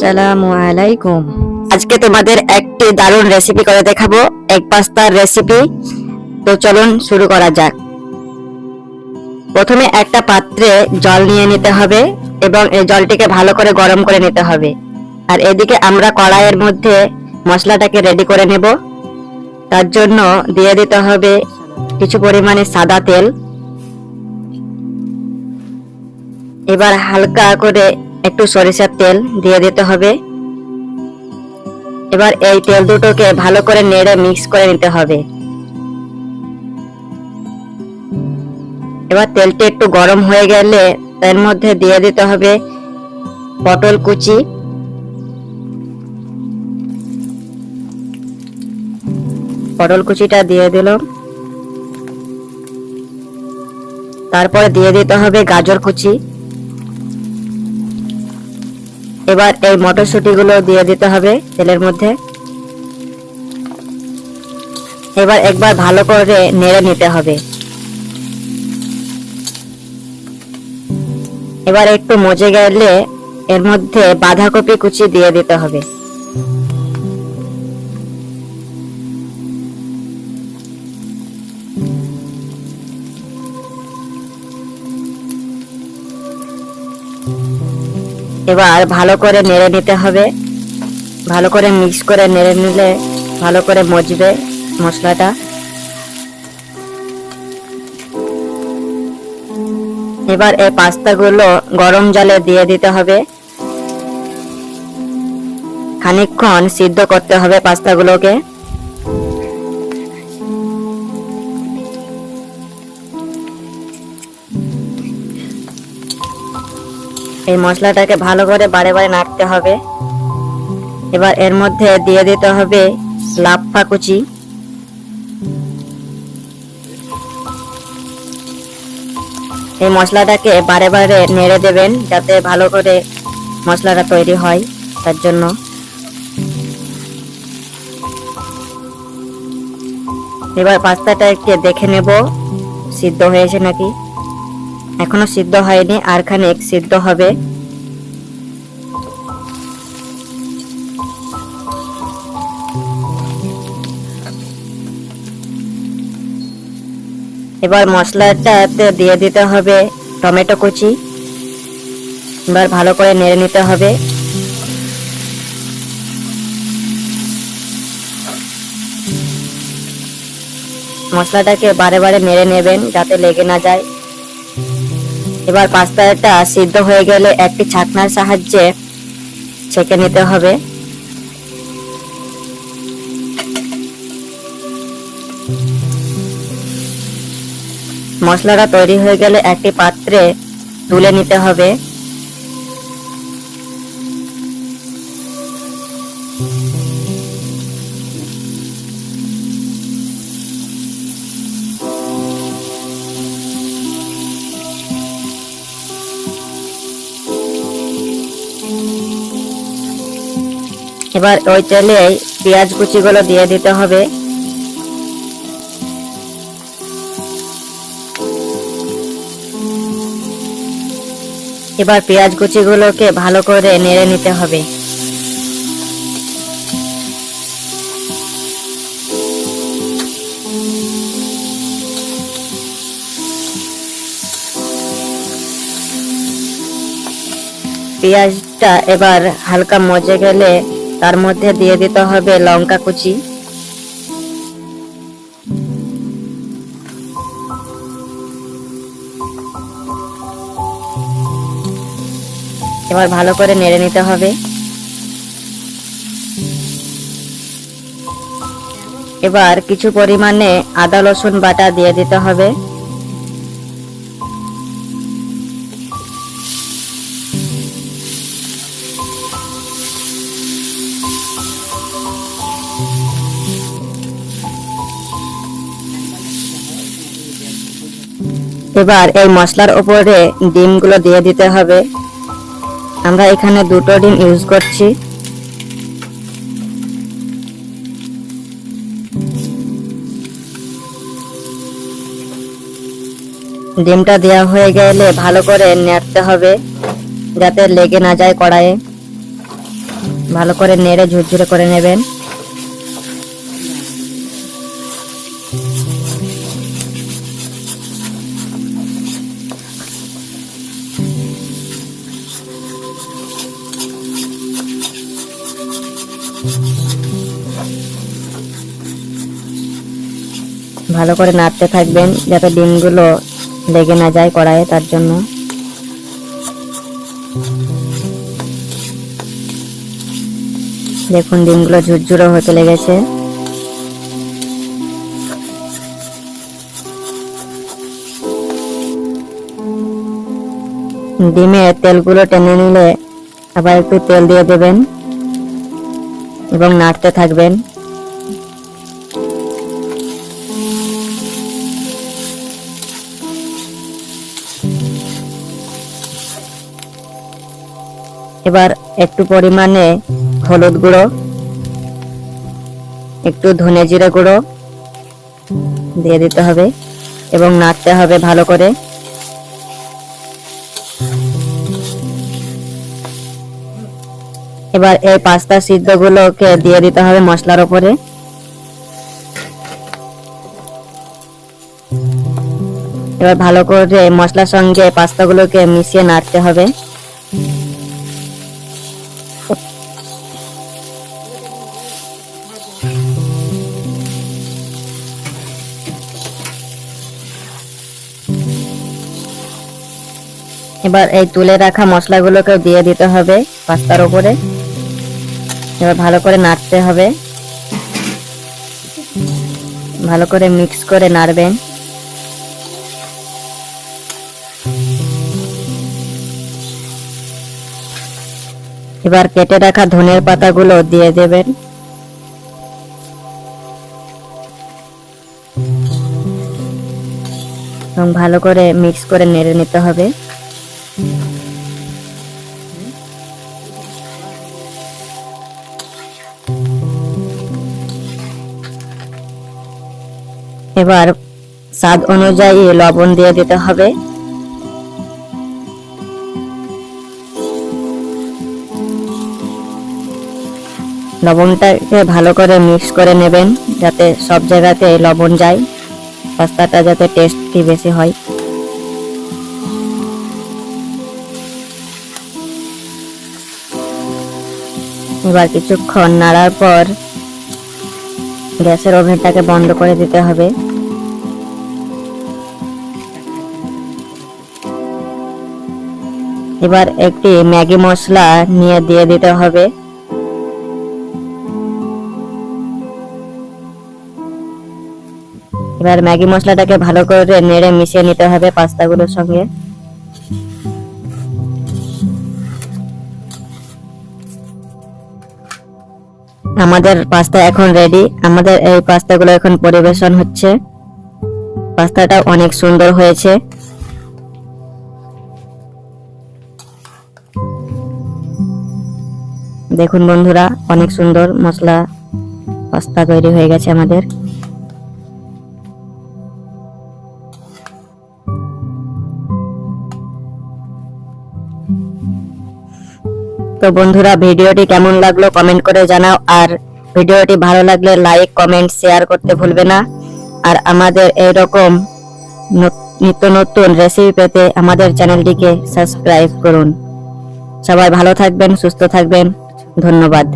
আসসালামু আলাইকুম। আজকে তোমাদের একটি দারুণ রেসিপি করে দেখাবো, এক পাস্তার রেসিপি তো চলুন শুরু করা যাক। প্রথমে একটা পাত্রে জল নিয়ে নিতে হবে এবং এই জলটিকে ভালো করে গরম করে নিতে হবে। আর এদিকে আমরা কড়াইয়ের মধ্যে মশলাটাকে রেডি করে নেব। তার জন্য দিয়ে দিতে হবে কিছু পরিমাণে সাদা তেল। এবার হালকা করে একটু সরিষার তেল দিয়ে দিতে হবে। এবার এই তেল দুটোকে ভালো করে নেড়ে মিক্স করে নিতে হবে। এবার তেলটা একটু গরম হয়ে গেলে এর মধ্যে দিয়ে দিতে হবে পটল কুচি। পটল কুচিটা দিয়ে দিলাম। তারপরে দিয়ে দিতে হবে গাজর কুচি। এবার এই মটরশুঁটি গুলো দিয়ে দিতে হবে তেলের মধ্যে। এবার একবার ভালো করে নেড়ে নিতে হবে। এবার একটু মজে গেলে এর মধ্যে বাঁধাকপি কুচি দিয়ে দিতে হবে। এবার ভালো করে নেড়ে নিতে হবে। ভালো করে মিক্স করে নেড়ে নিলে ভালো করে মজবে মশলাটা। এবার এই পাস্তাগুলো গরম জলে দিয়ে দিতে হবে। খানিকক্ষণ সিদ্ধ করতে হবে পাস্তাগুলোকে। এই মশলাটাকে ভালো করে বারে বারে নাড়তে হবে। এবার এর মধ্যে দিয়ে দিতে হবে লাফা কুচি। এই মশলাটাকে বারে বারে নেড়ে দেবেন যাতে ভালো করে মশলাটা তৈরি হয় তার জন্য। এবার পাস্তাটাকে দেখে নেব, সিদ্ধ হয়েছে নাকি? এখনও সিদ্ধ হয়নি, আর খানিক সিদ্ধ হবে। এবার মশলাটাতে দিয়ে দিতে হবে টমেটো কুচি। এবার ভালো করে নেড়ে নিতে হবে। মশলাটাকে বারে বারে নেড়ে নেবেন যাতে লেগে না যায়। এবার পাস্তাটা সিদ্ধ হয়ে গেলে একটি ছাকনার সাহায্যে ছেঁকে নিতে হবে। মশলাটা তৈরি হয়ে গেলে একটি পাত্রে তুলে নিতে হবে। এবার ওই তেলে পেঁয়াজ কুচিগুলো দিয়ে দিতে হবে। এবার পেঁয়াজ কুচিগুলোকে ভালো করে নেড়ে নিতে হবে। পেঁয়াজটা এবার হালকা মজে গেলে তার মধ্যে দিয়ে দিতে হবে লঙ্কা কুচি। এবার ভালো করে নেড়ে নিতে হবে। এবার কিছু পরিমাণে আদা, রসুন বাটা দিয়ে দিতে হবে। এবার এই মশলার উপরে ডিমগুলো দিয়ে দিতে হবে। আমরা এখানে দুটো ডিম ইউজ করছি। ডিমটা দেওয়া হয়ে গেলে ভালো করে নেড়তে হবে যাতে লেগে না যায় কড়াইয়ে। ভালো করে নেড়ে ঝুরঝুরে করে নেবেন। ভালো করে নাড়তে থাকবেন যাতে ডিমগুলো লেগে না যায় কড়াইয়ে তার জন্য। দেখুন ডিমগুলো ঝুরঝুরো হতে লেগেছে। ডিমে তেলগুলো টেনে নিলে আবার একটু তেল দিয়ে দেবেন এবং নাড়তে থাকবেন। এবার একটু পরিমাণে হলুদ গুঁড়ো, একটু ধনে জিরে গুঁড়ো দিয়ে দিতে হবে এবং নাড়তে হবে ভালো করে। এবার এই পাস্তা সিদ্ধগুলোকে দিয়ে দিতে হবে মশলার উপরে এবার ভালো করে মশলার সঙ্গে পাস্তাগুলোকে মিশিয়ে নাড়তে হবে। এবার এই তুলে রাখা মশলাগুলোকে দিয়ে দিতে হবে পাস্তার উপরে। এবার ভালো করে নাড়তে হবে। ভালো করে মিক্স করে নাড়বেন। এবার কেটে রাখা ধনের পাতাগুলো দিয়ে দেবেন। এবং ভালো করে মিক্স করে নেড়ে নিতে হবে। এবার স্বাদ অনুযায়ী লবণ দিয়ে দিতে হবে। লবণটাকে ভালো করে মিক্স করে নেবেন, যাতে সব জায়গাতে লবণ যায়। পাস্তাটা যাতে টেস্টি বেশি হয়। এবার কিছুক্ষণ নাড়ার পর গ্যাসের ওভেনটাকে বন্ধ করে দিতে হবে। এবার একটি ম্যাগি মশলা নিয়ে দিয়ে দিতে হবে। এবার ম্যাগি মশলাটাকে ভালো করে নেড়ে মিশিয়ে নিতে হবে পাস্তাগুলোর সঙ্গে। আমাদের পাস্তা এখন রেডি আমাদের এই পাস্তাগুলো এখন পরিবেশন হচ্ছে। পাস্তাটা অনেক সুন্দর হয়েছে। দেখুন বন্ধুরা, অনেক সুন্দর মশলা পাস্তা তৈরি হয়ে গেছে আমাদের। তো বন্ধুরা, ভিডিওটি কেমন লাগল কমেন্ট করে জানাও। আর ভিডিওটি ভালো লাগলে লাইক কমেন্ট শেয়ার করতে ভুলবে না। আর আমাদের এইরকম নিত্য নতুন রেসিপি পেতে আমাদের চ্যানেলটিকে সাবস্ক্রাইব করুন। সবাই ভালো থাকবেন, সুস্থ থাকবেন। ধন্যবাদ।